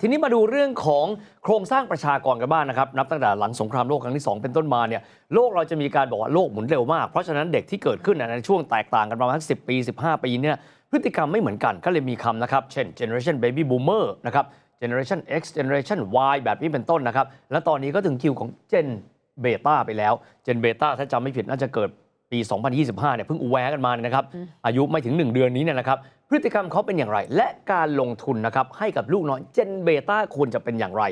ทีนี้มาดูเรื่องของโครงสร้างประชากรกันบ้างนะครับ นับตั้งแต่หลังสงครามโลกครั้งที่ 2 เป็นต้นมาเนี่ยโลกเราจะมีการบอกว่าโลกหมุนเร็วมาก เพราะฉะนั้นเด็กที่เกิดขึ้นในช่วงแตกต่างกันประมาณสิปี 15 ปีเนี่ยพฤติกรรมไม่เหมือนกันก็เลยมีคำนะครับ เช่น generation baby boomer นะครับ generation X generation Y แบบนี้เป็นต้นนะครับ และตอนนี้ก็ถึงคิวของ gen beta ไปแล้ว gen beta ถ้าจำไม่ผิดน่าจะเกิดปี 2025 เนี่ยเพิ่งอูแวะกันมาเนี่ยนะครับ อายุไม่ถึง 1 เดือนนี้เนี่ยนะครับ พฤติกรรมเขาเป็นอย่างไร และการลงทุนนะครับให้กับลูกน้อย Gen Beta ควรจะเป็นอย่างไร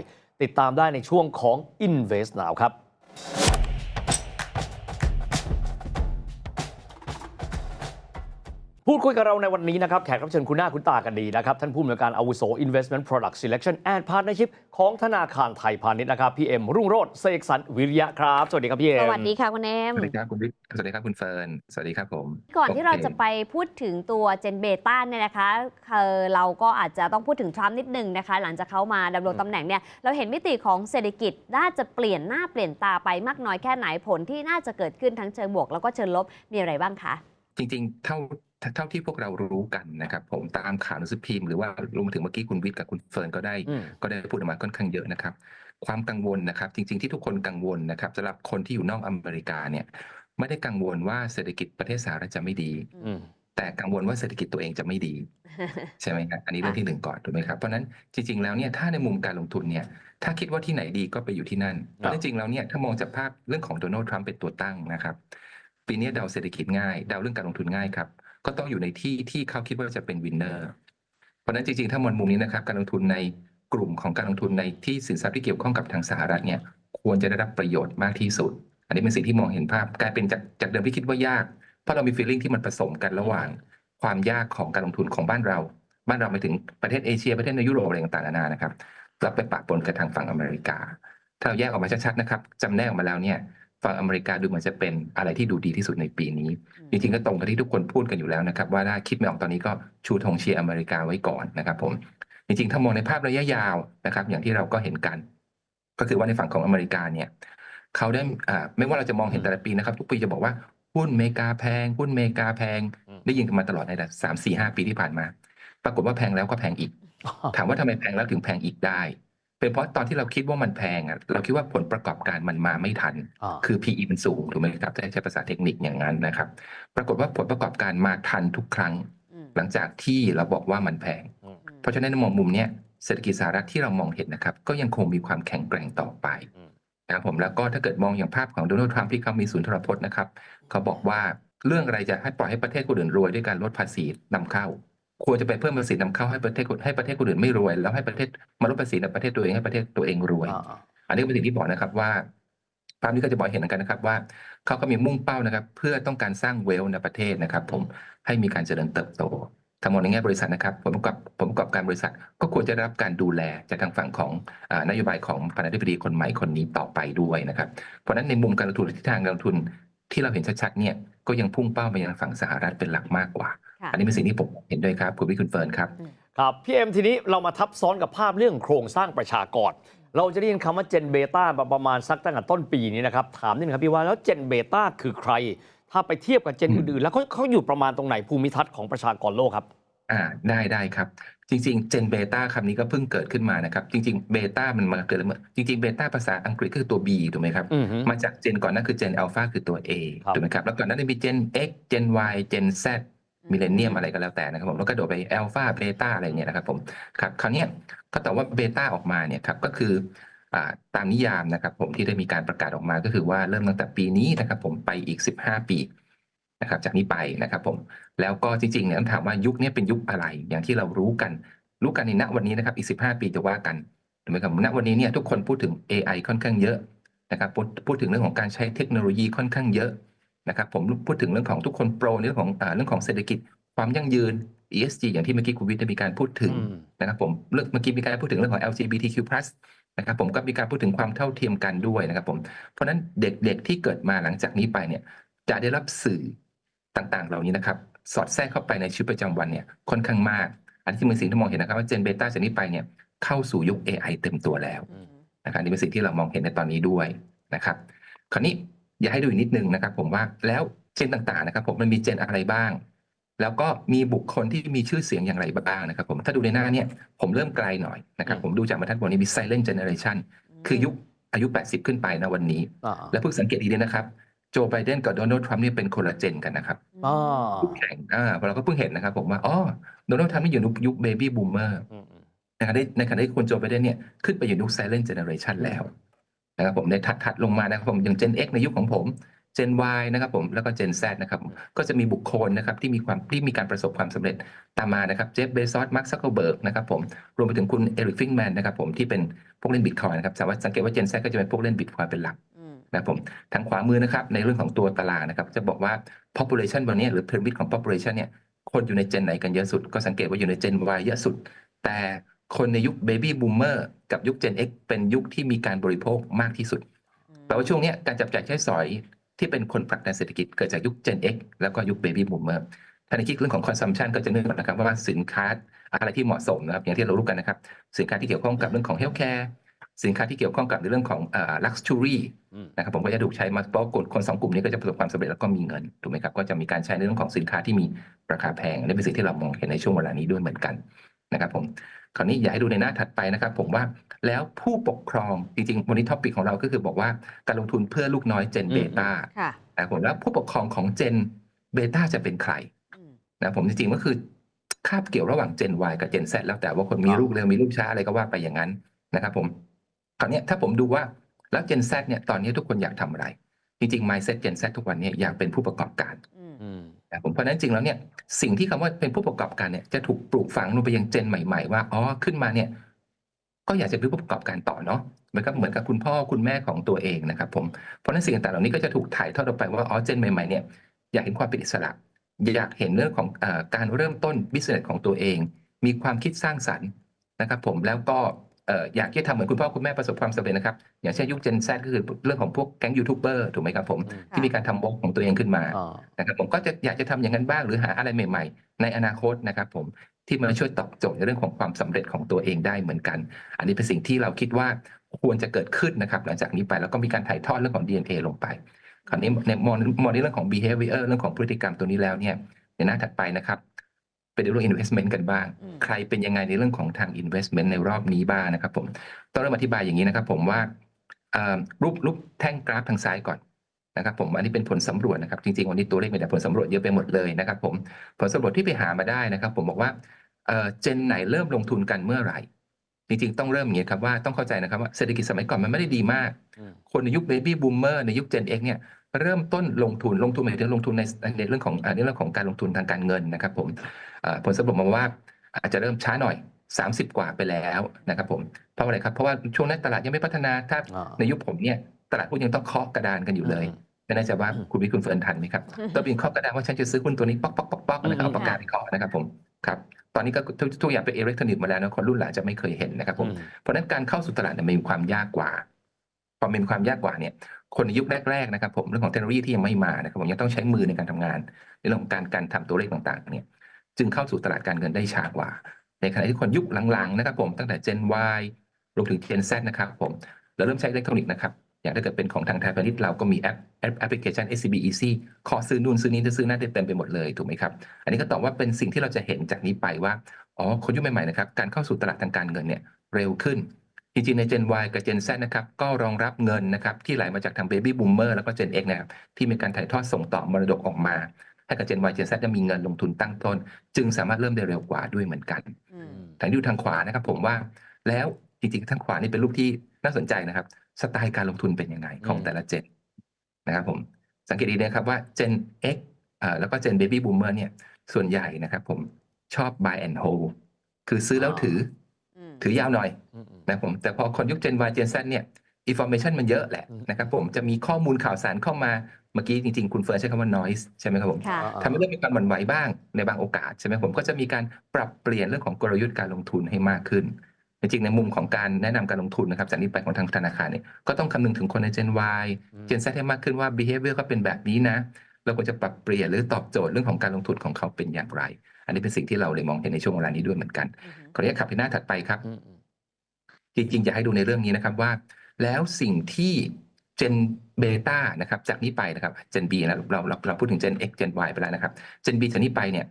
ติดตามได้ในช่วงของ Invest Now ครับ พูดคุยกับเราในวันนี้นะครับ แขกรับเชิญคุณหน้าคุณตากันดีนะครับ ท่านผู้อำนวยการอาวุโส Investment Product Selection and Partnership ของธนาคารไทยพาณิชย์นะครับ พี่เอ็มรุ่งโรจน์เสกสรรวิริยะครับ สวัสดีครับพี่เอ็ม สวัสดีค่ะคุณเอมสวัสดีครับคุณวิทย์สวัสดีครับคุณเฟิร์น สวัสดีครับผม ก่อนที่เราโคจะไปพูดถึงตัวเจนเบต้าเนี่ยนะคะเอ่อเราก็อาจจะต้องพูดถึงทรัมป์นิดนึงนะคะ หลังจากเขามาดำรงตำแหน่งเนี่ยเราเห็นมิติของเศรษฐกิจน่าจะเปลี่ยนหน้าเปลี่ยนตาไปมากน้อยแค่ไหนผลที่น่าจะเกิดขึ้นทั้งเชิงบวก แล้วก็เชิงลบมีอะไรบ้างคะจริงๆ เท่า เท่าที่พวกเรารู้กันนะครับ ผมตามข่าวหนังสือพิมพ์หรือว่ารวมถึงเมื่อกี้คุณวิทย์กับคุณเฟิร์นก็ได้อืมก็ได้พูดออกมาค่อนข้างเยอะนะครับ ความกังวลนะครับ จริง ๆที่ทุกคนกังวลนะครับสำหรับคนที่อยู่นอกอเมริกาเนี่ย ไม่ได้กังวลว่าเศรษฐกิจประเทศสหรัฐจะไม่ดีอืมแต่กังวลว่าเศรษฐกิจตัวเองจะไม่ดี ใช่ไหมครับอันนี้เรื่องที่หนึ่งก่อนถูกไหมครับเพราะฉะนั้นจริง ๆ แล้วเนี่ยถ้าในมุมการลงทุนเนี่ยถ้าคิดว่าที่ไหนดีก็ไปอยู่ที่นั่นเพราะจริงๆแล้วเนี่ยถ้ามองจากภาพเรื่องของโดนัลด์ทรัมป์เป็นตัวตั้งนะครับ ปีนี้เดาเศรษฐกิจง่ายเดาเรื่องการลงทุนง่ายครับ ก็ต้องอยู่ในที่ที่เขาคิดว่าจะเป็นวินเนอร์เพราะนั้นจริงๆ ถ้ามองมุมนี้นะครับ การลงทุนในกลุ่มของการลงทุนในที่สินทรัพย์ที่เกี่ยวข้องกับทางสหรัฐเนี่ย ควรจะได้รับประโยชน์มากที่สุด อันนี้เป็นสิ่งที่มองเห็นภาพกลายเป็นจากจากเดิมที่คิดว่ายาก เพราะเรามี feeling ที่มันผสมกันระหว่าง ความยากของการลงทุนของบ้านเรา บ้านเราไปถึงประเทศเอเชียประเทศในยุโรปอะไรต่างๆนานานะครับกลับไปปะปนกับทางฝั่งอเมริกา ถ้าเราแยกออกมาชัดๆนะครับจำแนกออกมาแล้วเนี่ย ฝั่งอเมริกาดูเหมือนจะเป็นอะไรที่ดูดีที่สุดในปีนี้ จริงๆก็ตรงกับที่ทุกคนพูดกันอยู่แล้วนะครับ ว่าถ้าคิดไม่ออกตอนนี้ก็ชูธงเชียร์อเมริกาไว้ก่อนนะครับผมจริงๆถ้ามองในภาพระยะยาวนะครับ อย่างที่เราก็เห็นกัน ก็คือว่าในฝั่งของอเมริกาเนี่ยเขาได้อ่าไม่ว่าเราจะมองเห็นแต่ละปีนะครับ ทุกปีจะบอกว่าหุ้นอเมริกาแพงหุ้นอเมริกาแพงอืมได้ยินกันมาตลอดในระดับสามสี่ห้าปีที่ผ่านมา ปรากฏว่าแพงแล้วก็แพงอีก ถามว่าทำไมแพงแล้วถึงแพงอีกได้ เป็นเพราะตอนที่เราคิดว่ามันแพงอะเราคิดว่าผลประกอบการมันมาไม่ทันอ่าคือ PE มันสูงถูกไหมครับถ้าใช้ภาษาเทคนิคอย่างนั้นนะครับ ปรากฏว่าผลประกอบการมาทันทุกครั้งอืมหลังจากที่เราบอกว่ามันแพงอืมเพราะฉะนั้นในมองมุมเนี้ยเศรษฐกิจสหรัฐที่เรามองเห็นนะครับ ก็ยังคงมีความแข็งแกร่งต่อไปอืมนะครับผมแล้วก็ถ้าเกิดมองอย่างภาพของโดนัลด์ทรัมป์ที่เขามีศูนย์ทรพจน์นะครับเขาบอกว่าเรื่องอะไรจะให้ปล่อยให้ประเทศคนอื่นรวยด้วยการลดภาษีนำเข้า ควรจะไปเพิ่มภาษีนำเข้าให้ประเทศให้ประเทศคนอื่นไม่รวย แล้วให้ประเทศมาลดภาษีในประเทศตัวเองให้ประเทศตัวเองรวยอ่าอันนี้เป็นสิ่งที่บอกนะครับว่าภาพนี้ก็จะบอกเห็นเหมือนกันนะครับว่าเขาก็มีมุ่งเป้านะครับ เพื่อต้องการสร้างเวลในประเทศนะครับ ผมให้มีการเจริญเติบโตทั้งหมดในแง่บริษัทนะครับผลประกอบผลประกอบการบริษัท ก็ควรจะได้รับการดูแลจากทางฝั่งของอานโยบายของประธานาธิบดีคนใหม่คนนี้ต่อไปด้วยนะครับ เพราะฉะนั้นในมุมการลงทุนทิศทางการลงทุนที่เราเห็นชัดๆเนี่ยก็ยังพุ่งเป้าไปยังฝั่งสหรัฐเป็นหลักมากกว่าค่ะ อันนี้เป็นสิ่งที่ผมเห็นด้วยครับคุณวิคุณเฟิร์นครับครับพี่เอ็มทีนี้เรามาทับซ้อนกับภาพเรื่องโครงสร้างประชากรเราจะได้ยินคำว่าเจนเบต้าประมาณสักตั้งแต่ต้นปีนี้นะครับ ถามนิดนึงครับพี่ว่าแล้วเจนเบต้าคือใคร ถ้าไปเทียบกับเจนอืมอื่นๆแล้วเขาเขาอยู่ประมาณตรงไหนภูมิทัศน์ของประชากรโลกครับอ่าได้ได้ครับ จริงๆเจนเบต้าคำนี้ก็เพิ่งเกิดขึ้นมานะครับ จริงๆเบต้ามันมาเกิดเมื่อจริงๆเบต้าภาษาอังกฤษก็คือตัว B ถูกไหมครับอือฮึมาจากเจนก่อนหนั้นคือเจนอัลฟาคือตัว A ครับถูกไหมครับแล้วก่อนหนั้นมีเจน X เจน Y เจน Z มิเลเนียมอะไรก็แล้วแต่นะครับผมแล้วก็โดดไปอัลฟาเบต้าอะไรเนี่ยนะครับผมครับคราวนี้ก็แต่ว่าเบต้าออกมาเนี่ยครับก็คืออตามนิยามนะครับผมที่ได้มีการประกาศออกมาก็คือว่าเริ่มตั้งแต่ปีนี้นะครับผมไปอีก 15 ปีนะครับจากนี้ไปนะครับผมแล้วก็จริงๆเนี่ยต้องถามว่ายุคนี้เป็นยุคอะไร อย่างที่เรารู้กันรู้กันในณวันนี้นะครับอีก 15 ปีจะว่ากันถูกไหมครับณวันนี้เนี่ยทุกคนพูดถึง AI ค่อนข้างเยอะนะครับพูดถึงเรื่องของการใช้เทคโนโลยีค่อนข้างเยอะ นะครับผมพูดถึงเรื่องของทุกคนโปรในเรื่องของอ่าเรื่องของเศรษฐกิจความยั่งยืน ESG อย่างที่เมื่อกี้คุณวิทย์ได้มีการพูดถึงอืมนะครับผมเรื่องเมื่อกี้มีการพูดถึงเรื่องของ LGBTQ+ นะครับผมก็มีการพูดถึงความเท่าเทียมกันด้วยนะครับผมเพราะฉะนั้นเด็กๆที่เกิดมาหลังจากนี้ไปเนี่ยจะได้รับสื่อต่างๆ เหล่านี้นะครับ สอดแทรกเข้าไปในชีวิตประจำวันเนี่ยค่อนข้างมาก อันนี้เป็นสิ่งที่มองเห็นนะครับว่าเจนเบต้าจากนี้ไปเนี่ยเข้าสู่ยุค AI เต็มตัวแล้วอืมนะครับนี่เป็นสิ่งที่เรามองเห็นในตอนนี้ด้วยนะครับ คราวนี้ อยากให้ดูอีกนิดนึงนะครับ ผมว่าแล้วเจนต่างๆนะครับ ผมมันมีเจนอะไรบ้าง แล้วก็มีบุคคลที่มีชื่อเสียงอย่างไรบ้างนะครับ ผมถ้าดูในหน้าเนี่ยผมเริ่มไกลหน่อยนะครับอืมผมดูจากบรรทัดบนนี้มี silent generation คือยุคอายุ 80 ขึ้นไปนะวันนี้อ่าและเพิ่งสังเกตดีๆนะครับโจไบเดนกับโดนัลด์ทรัมป์นี่เป็นคนละเจนกันนะครับอ่าคู่แข่งอ่าเราก็เพิ่งเห็นนะครับ ผมว่าอ๋อโดนัลด์ทรัมป์นี่อยู่ในยุคเบบี้บูมเมอร์อืมอืมในขณะที่ในขณะที่คุณโจไบเดนเนี่ยขึ้นไปอยู่ยุค silent generation แล้ว นะครับผมในถัดถัดลงมานะครับผมอย่าง Gen X ในยุคของผม Gen Y นะครับผมแล้วก็ Gen Z นะครับผมก็จะมีบุคคลนะครับที่มีความที่มีการประสบความสำเร็จตามมานะครับเจฟเบซอสมาร์คซักเกอร์เบิร์กนะครับผมรวมไปถึงคุณเอริกฟิงแมนนะครับผมที่เป็นพวกเล่นบิตคอยนะครับสามารถสังเกตว่า Gen Z ก็จะเป็นพวกเล่นบิตคอยเป็นหลักอืมนะครับผมทางขวามือนะครับในเรื่องของตัวตารางนะครับจะบอกว่า population วันนี้หรือ pyramid ของ population เนี่ยคนอยู่ในเจนไหนกันเยอะสุด ก็สังเกตว่าอยู่ใน Gen Y เยอะสุด แต่ คนในยุค baby boomer กับยุค Gen X เป็นยุคที่มีการบริโภคมากที่สุดแปลว่าช่วงเนี้ยการจับจ่ายใช้สอยที่เป็นคนผลักดันเศรษฐกิจเกิดจากยุค Gen X แล้วก็ยุค Baby Boomer ถ้าในคิดเรื่องของ consumption ก็จะนึกนะครับว่าสินค้าอะไรที่เหมาะสมนะครับ อย่างที่เรารู้กันนะครับ สินค้าที่เกี่ยวข้องกับเรื่องของ healthcare สินค้าที่เกี่ยวข้องกับในเรื่องของเอ่อ luxury อืมนะครับผมก็จะถูกใช้มาเพราะกลุ่มคนสองกลุ่มนี้ก็จะประสบความสำเร็จแล้วก็มีเงินถูกไหมครับก็จะมีการใช้ในเรื่องของสินค้าที่มีราคาแพงอันนี้เป็นสิ่งที่เรามองเห็นในช่วงเวลานี้ด้วยเหมือนกันนะครับผม คราวนี้อยากให้ดูในหน้าถัดไปนะครับ ผมว่าแล้วผู้ปกครองจริงๆวันนี้ท็อปิกของเราก็คือบอกว่าการลงทุนเพื่อลูกน้อยเจนอืมเบต้าค่ะนะครับผมแล้วผู้ปกครองของเจนเบต้าจะเป็นใครอืมนะผมจริงๆก็คือคาบเกี่ยวระหว่างเจน Y กับเจน Z แล้วแต่ว่าคนมีครับลูกเร็วมีลูกช้าอะไรก็ว่าไปอย่างนั้นนะครับผมคราวเนี้ยถ้าผมดูว่าแล้วเจน Z เนี่ยตอนนี้ทุกคนอยากทำอะไร จริงๆ mindset Gen Z ทุกวันเนี้อยากเป็นผู้ประกอบการอืมอืม นะผมเพราะนั้นจริงแล้วเนี่ยสิ่งที่คำว่าเป็นผู้ประกอบการเนี่ยจะถูกปลูกฝังลงไปยังเจนใหม่ ๆ ว่าอ๋อขึ้นมาเนี่ยก็อยากจะเป็นผู้ประกอบการต่อเนาะเหมือนกับเหมือนกับคุณพ่อคุณแม่ของตัวเองนะครับผมเพราะนั้นสิ่งต่างๆเหล่านี้ก็จะถูกถ่ายทอดออกไปว่าอ๋อเจนใหม่ๆเนี่ยอยากเห็นความเป็นอิสระอยากเห็นเรื่องของอการเริ่มต้นบิสเนสของตัวเอง มีความคิดสร้างสรรค์นะครับผมแล้วก็ อ่ออยากที่จะทำเหมือนคุณพ่อคุณแม่ประสบความสำเร็จนะครับ อย่างเช่นยุค Gen Z ก็คือเรื่องของพวกแก๊งยูทูบเบอร์ถูกไหมครับผมอืมที่มีการทำบล็อกของตัวเองขึ้นมาอ่านะครับผมก็จะอยากจะทำอย่างนั้นบ้างหรือหาอะไรใหม่ ๆ ในอนาคตนะครับผมที่มาช่วยตอบโจทย์ในเรื่องของความสำเร็จของตัวเองได้เหมือนกัน อันนี้เป็นสิ่งที่เราคิดว่าควรจะเกิดขึ้นนะครับ หลังจากนี้ไปแล้วก็มีการถ่ายทอดเรื่องของ DNA ลงไปคราวนี้ในมองมองในเรื่องของ behavior เรื่องของพฤติกรรมตัวนี้แล้วเนี่ยในหน้าถัดไปนะครับ ไปดูเรื่อง investment กันบ้างอืมใครเป็นยังไงในเรื่องของทาง investment ในรอบนี้บ้างนะครับผมต้องเริ่มอธิบายอย่างนี้นะครับผมว่าเอ่อรูปรูปแท่งกราฟทางซ้ายก่อนนะครับผมอันนี้เป็นผลสำรวจนะครับจริงๆวันนี้ตัวเลขมีแต่ผลสำรวจเยอะไปหมดเลยนะครับผมผลสำรวจที่ไปหามาได้นะครับ ผมบอกว่าเอ่อเจนไหนเริ่มลงทุนกันเมื่อไหร่ จริงๆต้องเริ่มอย่างนี้ครับว่าต้องเข้าใจนะครับว่าเศรษฐกิจสมัยก่อนมันไม่ได้ดีมากอืมคนในยุคเบบี้บูมเมอร์ในยุค Gen X เนี่ย เริ่มต้นลงทุนลงทุนหมายถึงลงทุนในในเรื่องของอ่าในเรื่องของการลงทุนทางการเงินนะครับผมอ่าผลสำรวจมาว่าอาจจะเริ่มช้าหน่อย 30 กว่าไปแล้วนะครับผมเพราะอะไรครับเพราะว่าช่วงนั้นตลาดยังไม่พัฒนาถ้าอ่าในยุคผมเนี่ยตลาดหุ้นยังต้องเคาะกระดานกันอยู่เลยอืมไม่แน่ใจว่าอืมคุณวิทย์คุณเฟิร์นทันไหมครับต้องเป็นเคาะกระดานว่าฉันจะซื้อหุ้นตัวนี้ป๊อกป๊อกป๊อกป๊อกนะครับอืมเอาปากกาไปเคาะนะครับผมครับตอนนี้ก็ทุกทุกอย่างเป็นอิเล็กทรอนิกส์หมาแล้วนะคนรุ่นหลังจะไม่เคยเห็นนะครับผมอืมเพราะฉะนั้นการเข้าสู่ตลาดเนี่ยมีความยากกว่าพอมีความยากกว่าเนี่ย คนในยุคแรกๆนะครับผมเรื่องของเทคโนโลยีที่ยังไม่มานะครับผมยังต้องใช้มือในการทำงานในเรื่องของการการทำตัวเลขต่างๆเนี่ยจึงเข้าสู่ตลาดการเงินได้ช้ากว่า ในขณะที่คนยุคหลังๆนะครับผมตั้งแต่ Gen Y รวมถึง Gen Z นะครับผมเราเริ่มใช้อิเล็กทรอนิกส์นะครับอย่างถ้าเกิดเป็นของทางไทยพาณิชย์เราก็มีแอปแอปแอปพลิเคชัน SCB Easy ขอซื้อนู่นซื้อนี้จะซื้อนั่นเต็มไปหมดเลยถูกไหมครับอันนี้ก็ตอบว่าเป็นสิ่งที่เราจะเห็นจากนี้ไปว่าอ๋อคนยุคใหม่ๆนะครับการเข้าสู่ตลาดทางการเงินเนี่ยเร็วขึ้น จริงๆใน Gen Y กับ Gen Z นะครับ ก็รองรับเงินนะครับที่ไหลมาจากทาง Baby Boomer แล้วก็ Gen X นะครับที่มีการถ่ายทอดส่งต่อมรดกออกมาให้กับ Gen Y Gen Z จะมีเงินลงทุนตั้งต้น จึงสามารถเริ่มได้เร็วกว่าด้วยเหมือนกันอืมทางที่ดูทางขวานะครับ ผมว่าแล้วจริงๆทางขวานี่เป็นรูปที่น่าสนใจนะครับ สไตล์การลงทุนเป็นยังไงของอืมแต่ละเจนนะครับผมสังเกตดีนะครับว่า Gen X อ่าแล้วก็ Gen Baby Boomer เนี่ยส่วนใหญ่นะครับ ผมชอบ buy and hold คือซื้อแล้วถืออืม ถือยาวหน่อยอืมอืมนะครับผมแต่พอคนยุค Gen Y Gen Z เนี่ย information มันเยอะแหละอืมนะครับผมจะมีข้อมูลข่าวสารเข้ามาเมื่อกี้จริงๆ คุณเฟิร์นใช้คำว่า noise ใช่ไหมครับผมค่ะอ่าทำให้เริ่มมีการหวั่นไหวบ้างในบางโอกาสใช่ไหมผมก็จะมีการปรับเปลี่ยนเรื่องของกลยุทธ์การลงทุนให้มากขึ้น จริงๆ ในมุมของการแนะนำการลงทุนนะครับจากนี้ไปของทางธนาคารเนี่ยก็ต้องคำนึงถึงคนใน Gen Y อืม Gen Z ให้มากขึ้นว่า behavior ก็เป็นแบบนี้นะเราควรจะปรับเปลี่ยนหรือตอบโจทย์เรื่องของการลงทุนของเขาเป็นอย่างไร อันนี้เป็นสิ่งที่เราเลยมองเห็นในช่วงเวลานี้ด้วยเหมือนกันอืมขออนุญาตขับไปหน้าถัดไปครับอืมอืมจริงๆอยากให้ดูในเรื่องนี้นะครับว่า แล้วสิ่งที่ Gen Beta นะครับ จากนี้ไปนะครับ Gen B นะเราเราเราพูดถึง Gen X Gen Y ไปแล้วนะครับ Gen B จากนี้ไปเนี่ย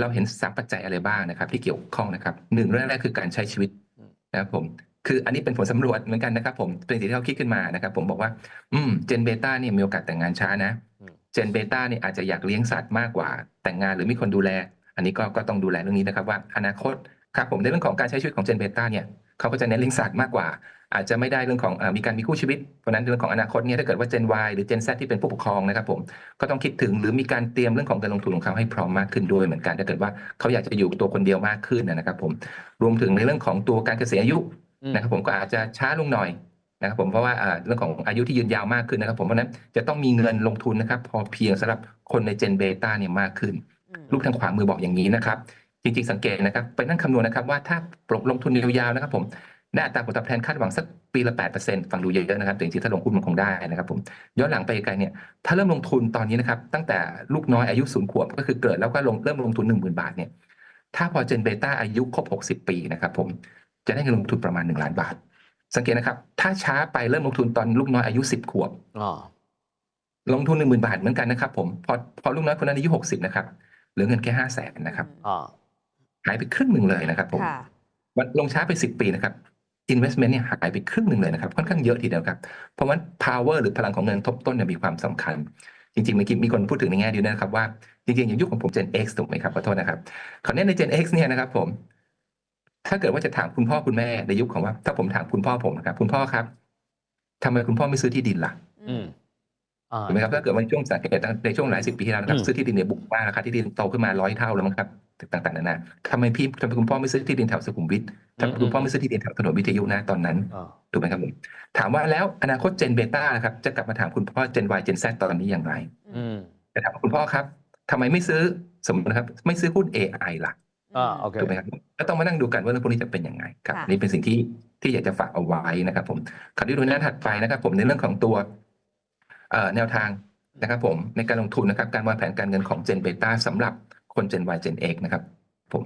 เราเห็นสามปัจจัยอะไรบ้างนะครับ ที่เกี่ยวข้องนะครับหนึ่งเรื่องแรกคือการใช้ชีวิตอืมนะครับผมคืออันนี้เป็นผลสำรวจเหมือนกันนะครับ ผมเป็นสิ่งที่เขาคิดขึ้นมานะครับ ผมบอกว่า อืมเจนเบต้าเนี่ยมีโอกาสแต่งงานช้านะอืมเจนเบต้าเนี่ยอาจจะอยากเลี้ยงสัตว์มากกว่าแต่งงานหรือมีคนดูแล อันนี้ก็ก็ต้องดูแลเรื่องนี้นะครับว่าอนาคตครับผมในเรื่องของการใช้ชีวิตของเจนเบต้าเนี่ยเขาก็จะเน้นเลี้ยงสัตว์มากกว่า อาจจะไม่ได้เรื่องของเออมีการมีคู่ชีวิตเพราะฉะนั้นเรื่องของอนาคตเนี่ยถ้าเกิดว่าเจน Y หรือเจน Z ที่เป็นผู้ปกครองนะครับผมก็ต้องคิดถึงหรือมีการเตรียมเรื่องของการลงทุนของเขาให้พร้อมมากขึ้นด้วยเหมือนกันถ้าเกิดว่าเขาอยากจะอยู่ตัวคนเดียวมากขึ้นนะครับผมรวมถึงในเรื่องของตัวการเกษียณอายุอืมนะครับผมก็อาจจะช้าลงหน่อยนะครับผมเพราะว่าอ่าเรื่องของอายุที่ยืนยาวมากขึ้นนะครับผมเพราะฉะนั้นจะต้องมีเงินลงทุนนะครับพอเพียงสำหรับคนในเจนเบต้าเนี่ยมากขึ้นอืม รูปทางขวามือบอกอย่างนี้นะครับ จริงๆสังเกตนะครับ ไปนั่งคำนวณนะครับว่าถ้าปลงลงทุนยาวๆนะครับผมได้อัตราผลตอบแทนคาดหวังสักปีละ 8%ฟังดูเยอะๆนะครับแต่จริงๆถ้าลงหุ้นมันคงได้นะครับผมย้อนหลังไปไกลเนี่ยถ้าเริ่มลงทุนตอนนี้นะครับตั้งแต่ลูกน้อยอายุศูนย์ขวบก็คือเกิดแล้วก็ลงเริ่มลงทุน 1 0,000 บาทเนี่ยถ้าพอเจนเบต้าอายุครบ 60 ปีนะครับผมจะได้เงินลงทุนประมาณ 1 ล้านบาท สังเกตนะครับ ถ้าช้าไปเริ่มลงทุนตอนลูกน้อยอายุ 10 ขวบอ่าลงทุน 1 0,000 บาทเหมือนกันนะครับผมพอพอลูกน้อยคนนั้นอายุ 60 นะครับเห ลือเงินแค่5 0 0แสนนะครับอ่าหายไปครึ่งหนึ่งเลยนะครับผมค่ะวันลงช้าไป10ปีนะครับ investment เนี่ยหายไปครึ่งหนึ่งเลยนะครับ ค่อนข้างเยอะทีเดียวครับ เพราะว่า power หรือพลังของเงินทบต้นเนี่ยมีความสำคัญ จริงๆเมื่อกี้มีคนพูดถึงในแง่ดีนะครับว่า จริงๆอย่างยุคของผม Gen X ถูกไหมครับขอโทษนะครับคราวนี้ใน Gen X เนี่ยนะครับผม ถ้าเกิดว่าจะถามคุณพ่อคุณแม่ในยุคของว่า ถ้าผมถามคุณพ่อผมนะครับ คุณพ่อครับทำไมคุณพ่อไม่ซื้อที่ดินล่ะอืมอ่า ถูกไหมครับถ้าเกิดว่าในช่วงสังเกตในช่วงหลายสิบปีที่แล้วนะครับอืมซื้อที่ดินเนี่ยบุกมากราคาที่ดินโตขึ้นมาร้อยเท่าแล้วมั้งครับต่างๆนานาทำไมพี่ทำไมคุณพ่อไม่ซื้อที่ดินแถวสุขุมวิททำไมคุณพ่อไม่ซื้อที่ดินแถวถนนวิทยุนะตอนนั้นอ่าถูกไหมครับผมถามว่าแล้วอนาคตเจนเบต้านะครับจะกลับมาถามคุณพ่อเจน Y เจน Z ตอนนี้อย่างไรอืมจะถามว่าคุณพ่อครับทำไมไม่ซื้อสมมตินะครับ ไม่ซื้อหุ้น AI ล่ะอ่าโอเคถูกไหมครับก็ต้องมานั่งดูกันว่าเรื่องพวกนี้จะเป็นยังไงครับค่ะอันนี่เป็นสิ่งที่ที่อยากจะฝากเอาไว้นะครับ ผมคราวนี้ดูหน้าถัดไปนะครับ ผมในเรื่องของตัวเอ่อ แนวทางนะครับผมในการลงทุนนะครับการวางแผนการเงินของเจนเบต้าสำหรับคนเจน Y เจน X นะครับผม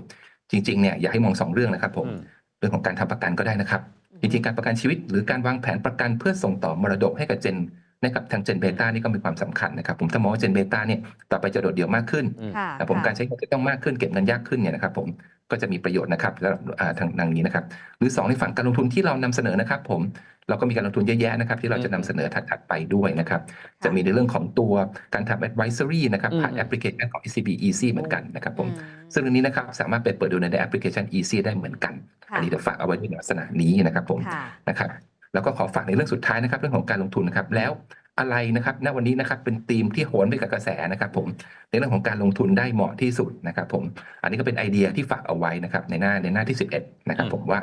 จริงๆเนี่ยอยากให้มองสองเรื่องนะครับผมอืมเรื่องของการทำประกันก็ได้นะครับจริงๆการประกันชีวิต หรือการวางแผนประกันเพื่อส่งต่อมรดกให้กับเจนนะครับทางเจนเบต้านี่ก็มีความสำคัญนะครับ ผมถ้ามองว่าเจนเบต้าเนี่ยต่อไปจะโดดเดี่ยวมากขึ้นอืมค่ะนะผมค่ะการใช้เงินจะต้องมากขึ้นเก็บเงินยากขึ้นเนี่ยนะครับผมก็จะมีประโยชน์นะครับแล้วอ่าทางทางนี้นะครับ หรือสองในฝั่งการลงทุนที่เรานำเสนอนะครับ ผม เราก็มีการลงทุนเยอะแยะนะครับที่เราจะนำเสนอถัดๆไปด้วยนะครับ จะมีในเรื่องของตัวการทำ advisory นะครับผ่านอืมแอปพลิเคชันของ SCB Easy เหมือนกันนะครับผมอืซึ่งเรื่องนี้นะครับสามารถไปเปิดดูในแอปพลิเคชัน Easy ได้เหมือนกันค่ะอันนี้เดี๋ยวฝากเอาไว้ในลักษณะนี้นะครับผมค่ะนะครับแล้วก็ขอฝากในเรื่องสุดท้ายนะครับ เรื่องของการลงทุนนะครับแล้วอะไรนะครับณวันนี้นะครับเป็นธีมที่โหนไปกับกระแสนะครับ ผมในเรื่องของการลงทุนได้เหมาะที่สุดนะครับ ผม อันนี้ก็เป็นไอเดียที่ฝากเอาไว้นะครับ ในหน้าในหน้าที่ 11 นะครับอืมผมว่า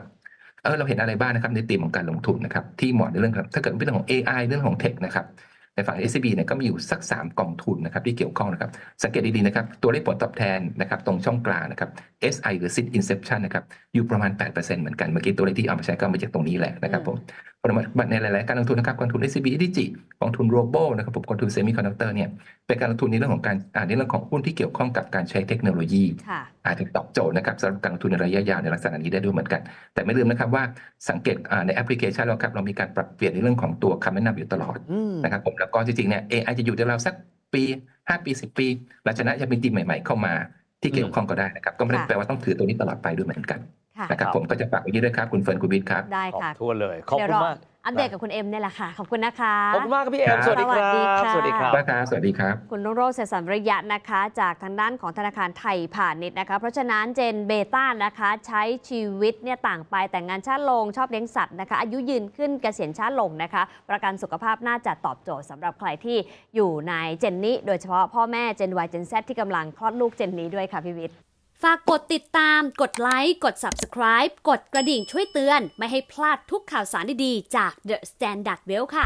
เออเราเห็นอะไรบ้างนะครับในธีมของการลงทุนนะครับที่เหมาะในเรื่องถ้าเกิดเป็นเรื่องของ AI เรื่องของเทคนะครับในฝั่ง SCB เนี่ยก็มีอยู่สัก 3กองทุนนะครับที่เกี่ยวข้องนะครับสังเกตดีๆนะครับตัวเลขผลตอบแทนนะครับตรงช่องกลางนะครับ SI หรือ Sit Inception นะครับอยู่ประมาณ 8%เหมือนกัน เมื่อกี้ตัวเลขที่เอามาใช้ก็มาจากตรงนี้แหละนะครับผมเพราะฉะนั้นในหลาย ๆ การลงทุนนะครับกองทุน SCB ดิจิกองทุน Robo นะครับผมกองทุน Semiconductor เนี่ยเป็นการลงทุนในเรื่องของการอ่าในเรื่องของหุ้นที่เกี่ยวข้องกับการใช้เทคโนโลยีค่ะอาจจะตอบโจทย์นะครับสำหรับการลงทุนในระยะยาวในลักษณะนี้ได้ด้วยเหมือนกัน แต่ไม่ลืมนะครับว่าสังเกตอ่าในแอปพลิเคชันเราครับเรามีการปรับเปลี่ยนในเรื่องของตัวคำแนะนำอยู่ตลอดอืมนะครับผมแล้วก็จริง ๆ เนี่ย AI จะอยู่ในเราสักปี 5 ปี 10 ปีหลังจากนั้นจะมีทีมใหม่ ๆ เข้ามาที่เกี่ยวข้องก็ได้นะครับก็ไม่ได้ค่ะแปลว่าต้องถือตัวนี้ตลอดไปด้วยเหมือนกันค่ะ นะครับครับผมก็จะฝากไว้ที่ด้วยครับคุณเฟิร์นคุณวิทย์ครับ ได้ขอบค่ะทวนเลยขอบเดี๋ยคุวณรอมากอัปเดตกับคุณเอ็มเนี่ยแหละค่ะ ขอบคุณนะคะ ขอบคุณมากครับพี่เอ็มครับสวัสดีครับ สวัสดีค่ะสวัสดีครับบ้าครับสวัสดีครับ คุณรุ่งโรจน์เสสัมระยะนะคะ จากทางด้านของธนาคารไทยผ่านนิดนะคะ เพราะฉะนั้นเจนเบต้านะคะ ใช้ชีวิตเนี่ยต่างไปแต่งงานช้าลงชอบเลี้ยงสัตว์นะคะ อายุยืนขึ้นเกษียณช้าลงนะคะ ประกันสุขภาพน่าจะตอบโจทย์สำหรับใครที่อยู่ในเจนนี้ โดยเฉพาะพ่อแม่เจน Y เจน Z ที่กำลังคลอดลูกเจนนี้ด้วยค่ะพี่วิทย์ ฝากกดติดตาม กดไลค์ กด Subscribe กดกระดิ่งช่วยเตือน ไม่ให้พลาดทุกข่าวสารดีๆ จาก The Standard Well ค่ะ